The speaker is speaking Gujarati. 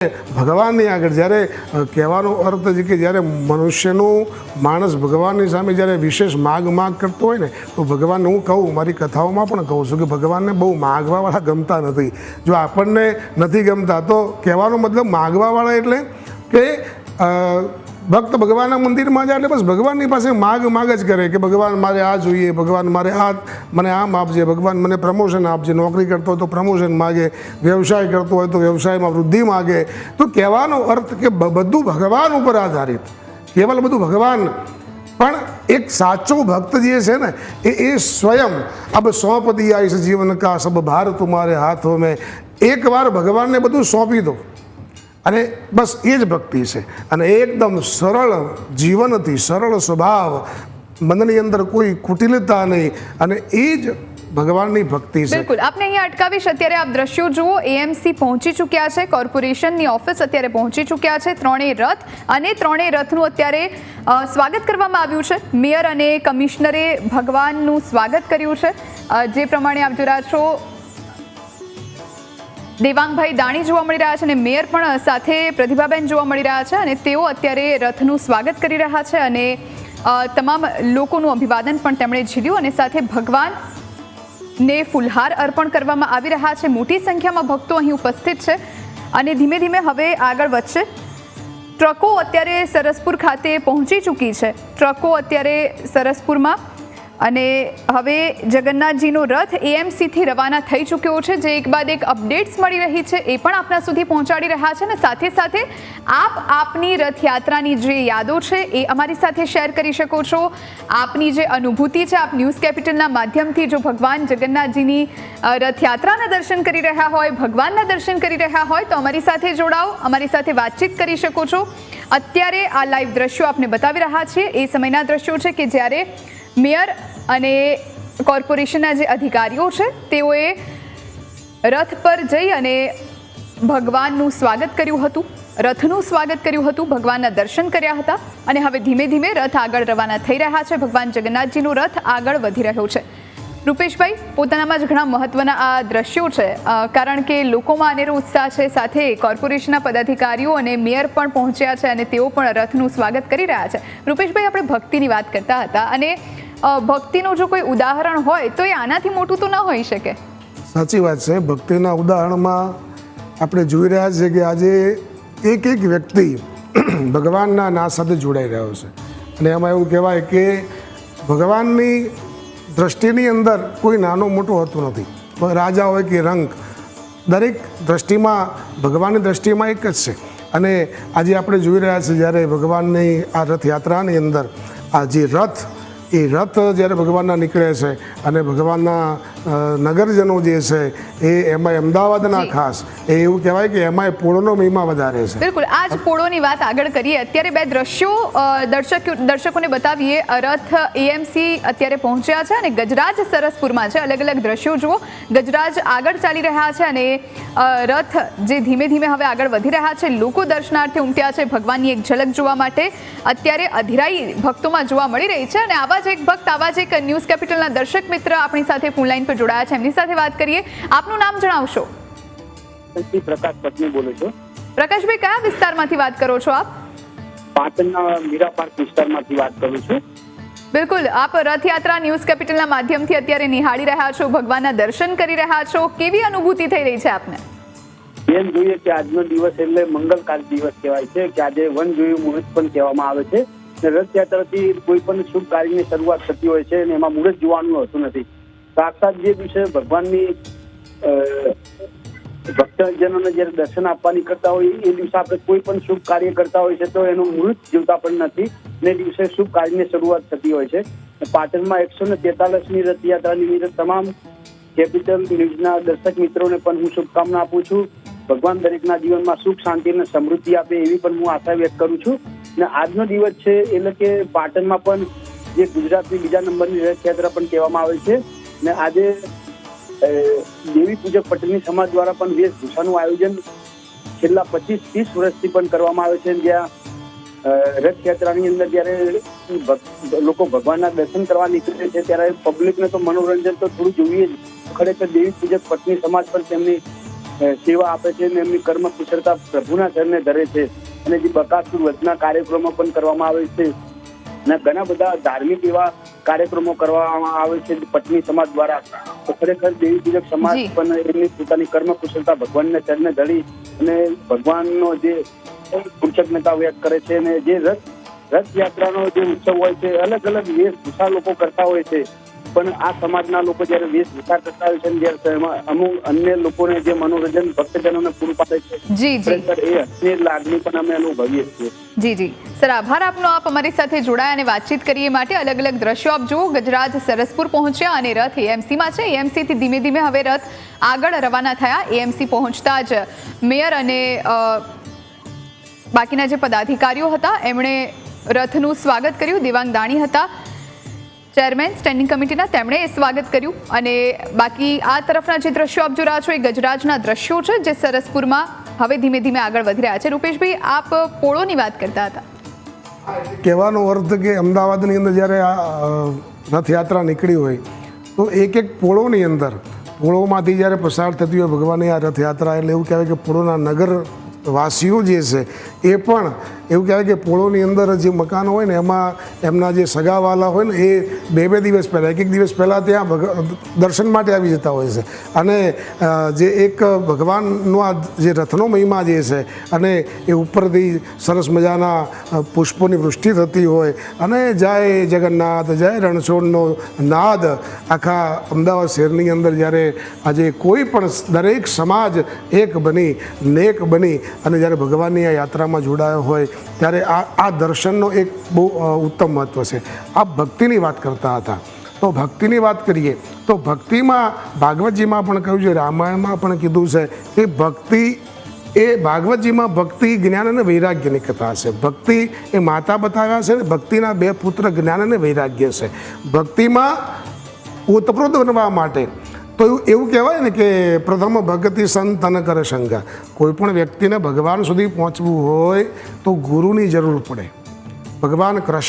ભગવાનની આગળ જ્યારે કહેવાનો અર્થ છે કે જ્યારે મનુષ્યનું માણસ ભગવાનની સામે જ્યારે વિશેષ માગ માગ કરતો હોય ને, તો ભગવાનને હું કહું, મારી કથાઓમાં પણ કહું છું કે ભગવાનને બહુ માગવાવાળા ગમતા નથી. જો આપણને નથી ગમતા, તો કહેવાનો મતલબ માગવાવાળા એટલે કે ભક્ત ભગવાનના મંદિરમાં જાય એટલે બસ ભગવાનની પાસે માગ માગ જ કરે કે ભગવાન મારે આ જોઈએ, ભગવાન મારે આ, મને આમ આપજે, ભગવાન મને પ્રમોશન આપજે, નોકરી કરતો હોય તો પ્રમોશન માગે, વ્યવસાય કરતો હોય તો વ્યવસાયમાં વૃદ્ધિ માગે. તો કહેવાનો અર્થ કે બધું ભગવાન ઉપર આધારિત. કેવલ બધું ભગવાન. પણ એક સાચો ભક્ત જે છે ને, એ એ સ્વયં, અબ સોંપ દિયા ઇસ જીવન કા, સબ ભાર તુમારે હાથો મેં. એકવાર ભગવાનને બધું સોંપી દો. અને બસ એ જ ભક્તિ છે. અને એકદમ સરળ જીવનથી સરળ સ્વભાવ, મનની અંદર કોઈ કુટિલતા નહીં. અને એ જ ભગવાનની ભક્તિ છે. બિલકુલ. આપને અહીંયા અટકાવીશ. અત્યારે આપ દ્રશ્યો જુઓ. એએમસી પહોંચી ચૂક્યા છે. કોર્પોરેશનની ઓફિસ અત્યારે પહોંચી ચૂક્યા છે. ત્રણેય રથ અને ત્રણેય રથનું અત્યારે સ્વાગત કરવામાં આવ્યું છે. મેયર અને કમિશનરે ભગવાનનું સ્વાગત કર્યું છે. જે પ્રમાણે આપ રહ્યા છો દેવાંગભાઈ દાણી જોવા મળી રહ્યા છે અને મેયર પણ સાથે પ્રતિભાબેન જોવા મળી રહ્યા છે અને તેઓ અત્યારે રથનું સ્વાગત કરી રહ્યા છે અને તમામ લોકોનું અભિવાદન પણ તેમણે ઝીલ્યું અને સાથે ભગવાન ને ફુલહાર અર્પણ કરવામાં આવી રહ્યા છે. મોટી સંખ્યામાં ભક્તો અહીં ઉપસ્થિત છે અને ધીમે ધીમે હવે આગળ વધશે. ટ્રકો અત્યારે સરસપુર ખાતે પહોંચી ચૂકી છે. ટ્રકો અત્યારે સરસપુરમાં અને હવે જગન્નાથજીનો રથ એએમસીથી રવાના થઈ ચૂક્યો છે. જે એક બાદ એક અપડેટ્સ મળી રહી છે એ પણ આપના સુધી પહોંચાડી રહ્યા છે અને સાથે સાથે આપ આપની રથયાત્રાની જે યાદો છે એ અમારી સાથે શેર કરી શકો છો. આપની જે અનુભૂતિ છે, આપ ન્યૂઝ કેપિટલના માધ્યમથી જો ભગવાન જગન્નાથજીની રથયાત્રાના દર્શન કરી રહ્યા હોય, ભગવાનના દર્શન કરી રહ્યા હોય તો અમારી સાથે જોડાઓ, અમારી સાથે વાતચીત કરી શકો છો. અત્યારે આ લાઈવ દ્રશ્યો આપને બતાવી રહ્યા છીએ. એ સમયના દ્રશ્યો છે કે જ્યારે મેયર અને કોર્પોરેશનના જે અધિકારીઓ છે, તેઓએ રથ પર જઈ અને ભગવાનનું સ્વાગત કર્યું હતું. રથનું સ્વાગત કર્યું હતું, ભગવાનના દર્શન કર્યા હતા અને હવે ધીમે ધીમે રથ આગળ રવાના થઈ રહ્યા છે. ભગવાન જગન્નાથજીનો રથ આગળ વધી રહ્યો છે. રૂપેશભાઈ, પોતાનામાં જ ઘણા મહત્વના આ દ્રશ્યો છે. કારણ કે લોકોમાં અનેરો ઉત્સાહ છે, સાથે કોર્પોરેશનના પદાધિકારીઓ અને મેયર પણ પહોંચ્યા છે અને તેઓ પણ રથનું સ્વાગત કરી રહ્યા છે. રૂપેશભાઈ, આપણે ભક્તિની વાત કરતા હતા અને ભક્તિનું જો કોઈ ઉદાહરણ હોય, તો એ આનાથી મોટું તો ન હોઈ શકે. સાચી વાત છે. ભક્તિના ઉદાહરણમાં આપણે જોઈ રહ્યા છીએ કે આજે એક એક વ્યક્તિ ભગવાનના ના સાથે જોડાઈ રહ્યો છે. અને એમાં એવું કહેવાય કે ભગવાનની દ્રષ્ટિની અંદર કોઈ નાનો મોટો હોતું નથી. રાજા હોય કે રંગ, દરેક દ્રષ્ટિમાં, ભગવાનની દ્રષ્ટિમાં એક જ છે. અને આજે આપણે જોઈ રહ્યા છીએ જ્યારે ભગવાનની આ રથયાત્રાની અંદર આ જે રથ એ રથ જ્યારે ભગવાનના નીકળે છે અને ભગવાનના નગરજનો જે છે એ એમાંય અમદાવાદના ખાસ એ એવું કહેવાય કે એમાંય પોળોનો મહિમા વધારે છે. બિલકુલ. આ જ પોળોની વાત આગળ કરીએ અત્યારે બે દ્રશ્યો દર્શક દર્શકોને બતાવીએ. રથ એએમસી અત્યારે પહોંચ્યા છે અને ગજરાજ સરસપુરમાં છે. અલગ અલગ દ્રશ્યો જુઓ. ગજરાજ આગળ ચાલી રહ્યા છે અને રથ જે ધીમે ધીમે હવે આગળ વધી રહ્યા છે લોકો દર્શનાર્થે ઉમટ્યા છે. ભગવાનની એક ઝલક જોવા માટે અત્યારે અધિરાઈ ભક્તોમાં જોવા મળી રહી છે અને આવા જ એક ભક્ત આવા જ એક ન્યૂઝ કેપિટલના દર્શક મિત્ર આપણી સાથે ફોનલાઈન પર જોડાયા છે. એમની સાથે વાત કરીએ. આપનું નામ જણાવશો? પ્રકાશ પત્ની બોલું છું. પ્રકાશભાઈ કયા વિસ્તારમાંથી વાત કરો છો આપ? પાટણના મીરા પાર્ક વિસ્તારમાંથી વાત કરું છું. બિલકુલ, આપ રથયાત્રા ન્યૂઝ કેપિટલના માધ્યમથી અત્યારે નિહાળી રહ્યા છો, ભગવાનના દર્શન કરી રહ્યા છો. કેવી અનુભૂતિ થઈ રહી છે આપને? એમ જોઈએ કે આજનો દિવસ એટલે મંગલકાર દિવસ કહેવાય છે, કે આજે વન જોયું મુહૂર્ત પણ કહેવામાં આવે છે. રથયાત્રાથી કોઈ પણ શુભ કાર્યની શરૂઆત થતી હોય છે અને એમાં મુહૂર્ત જોવાનું હોતું નથી. સાક્ષાત જે દિવસે ભગવાનની ભક્તજનોને જ્યારે દર્શન આપવાની કરતા હોય, એ દિવસે આપણે કોઈ પણ શુભ કાર્ય કરતા હોય છે, તો એનું મૃત જીવતા પણ નથી. ને દિવસે શુભ કાર્યની શરૂઆત થતી હોય છે. પાટણમાં એકસો ને તેતાલીસમી રથયાત્રા નિમિત્તે તમામ કેપિટલ ન્યૂઝના દર્શક મિત્રોને પણ હું શુભકામના આપું છું. ભગવાન દરેકના જીવનમાં સુખ, શાંતિ અને સમૃદ્ધિ આપે એવી પણ હું આશા વ્યક્ત કરું છું. ને આજનો દિવસ છે, એટલે કે પાટણમાં પણ જે ગુજરાતની બીજા નંબરની રથયાત્રા પણ કહેવામાં આવે છે. ને આજે દેવી પૂજક પટેલની સમાજ દ્વારા પણ વેશભૂષાનું આયોજન છેલ્લા પચીસ, ત્રીસ વર્ષથી પણ કરવામાં આવે છે. જ્યાં રથયાત્રાની અંદર જ્યારે લોકો ભગવાનના દર્શન કરવા નીકળે છે, ત્યારે પબ્લિકને તો મનોરંજન તો થોડું જોઈએ જ. ખરેખર દેવી પૂજક પત્ની સમાજ પણ તેમની સેવા આપે છે અને એમની કર્મ કુશળતા પ્રભુના ચરણે ધરે છે. અને જે બકાસુર વધના કાર્યક્રમો પણ કરવામાં આવે છે. અને ઘણા બધા ધાર્મિક એવા કાર્યક્રમો કરવામાં આવે છે પત્ની સમાજ દ્વારા. તો ખરેખર દેવી પૂજક સમાજ પણ એમની પોતાની કર્મ કુશળતા ભગવાનને ચરણે ધરી અને ભગવાનનો જે કૃતજ્ઞતા વ્યક્ત કરે છે અને જે રથ રથયાત્રાનો જે ઉત્સવ હોય છે અલગ અલગ વેશભૂષા લોકો કરતા હોય છે. પણ આ સમાજના લોકો જ્યારે વિચાર કરતા હોય છે જ્યારે અમુક અન્ય લોકોને જે મનોરંજન ભક્તજનોને પૂરું પાડે છે જી જી. એ હસની લાગણી પણ અમે અનુભવીએ છીએ. જી જી. સર આભાર આપનો આપ અમારી સાથે જોડાયા અને વાતચીત કરીએ માટે. અલગ અલગ દ્રશ્યો આપ જુઓ. ગજરાજ સરસપુર પહોંચ્યા અને રથ એએમસીમાં છે. એએમસીથી ધીમે ધીમે હવે રથ આગળ રવાના થયા. એએમસી પહોંચતા જ મેયર અને બાકીના જે પદાધિકારીઓ હતા એમણે રથનું સ્વાગત કર્યું. દેવાંગ દાણી હતા. ચેરમેન, સ્ટેન્ડિંગ કમિટીના તેમણે સ્વાગત કર્યું. અને બાકી આ તરફના જે દ્રશ્યો આપ જોઈ છો, એ ગજરાજના દ્રશ્યો છે, જે સરસપુરમાં હવે ધીમે ધીમે આગળ વધી રહ્યા છે. રૂપેશભાઈ, આપ પોળોની વાત કરતા હતા. કહેવાનો અર્થ કે અમદાવાદની અંદર જ્યારે આ રથયાત્રા નીકળી હોય, તો એક એક પોળોની અંદર, પોળોમાંથી જ્યારે પસાર થતી હોય ભગવાનની આ રથયાત્રા, એટલે એવું કહેવાય કે પોળોના નગરવાસીઓ જે છે, એ પણ એવું કહેવાય કે પોળોની અંદર જે મકાન હોય ને, એમાં એમના જે સગાવાલા હોય ને, એ બે બે દિવસ પહેલાં, એક એક દિવસ પહેલાં ત્યાં ભગ, દર્શન માટે આવી જતા હોય છે. અને જે એક ભગવાનનો આ જે રથનો મહિમા જે છે, અને એ ઉપરથી સરસ મજાના પુષ્પોની વૃષ્ટિ થતી હોય, અને જય જગન્નાથ, જય રણછોડનો નાદ આખા અમદાવાદ શહેરની અંદર જ્યારે આજે કોઈ પણ દરેક સમાજ એક બની, નેક બની, અને જ્યારે ભગવાનની આ યાત્રામાં જોડાયો હોય ત્યારે આ આ દર્શનનો એક બહુ ઉત્તમ મહત્ત્વ છે. આ ભક્તિની વાત કરતા હતા. તો ભક્તિની વાત કરીએ, તો ભક્તિમાં ભાગવતજીમાં પણ કહ્યું છે, રામાયણમાં પણ કીધું છે, કે ભક્તિ એ ભાગવતજીમાં ભક્તિ, જ્ઞાન અને વૈરાગ્યની કથા છે. ભક્તિ એ માતા બતાવ્યા છે ને ભક્તિના બે પુત્ર જ્ઞાન અને વૈરાગ્ય છે. ભક્તિમાં ઓતપ્રોત બનવા માટે તો એવું કહેવાય ને કે પ્રથમ ભક્તિ સંત તન કરે શંકા કોઈ પણ વ્યક્તિને ભગવાન સુધી પહોંચવું હોય તો ગુરુની જરૂર પડે. ભગવાન કૃષ્ણ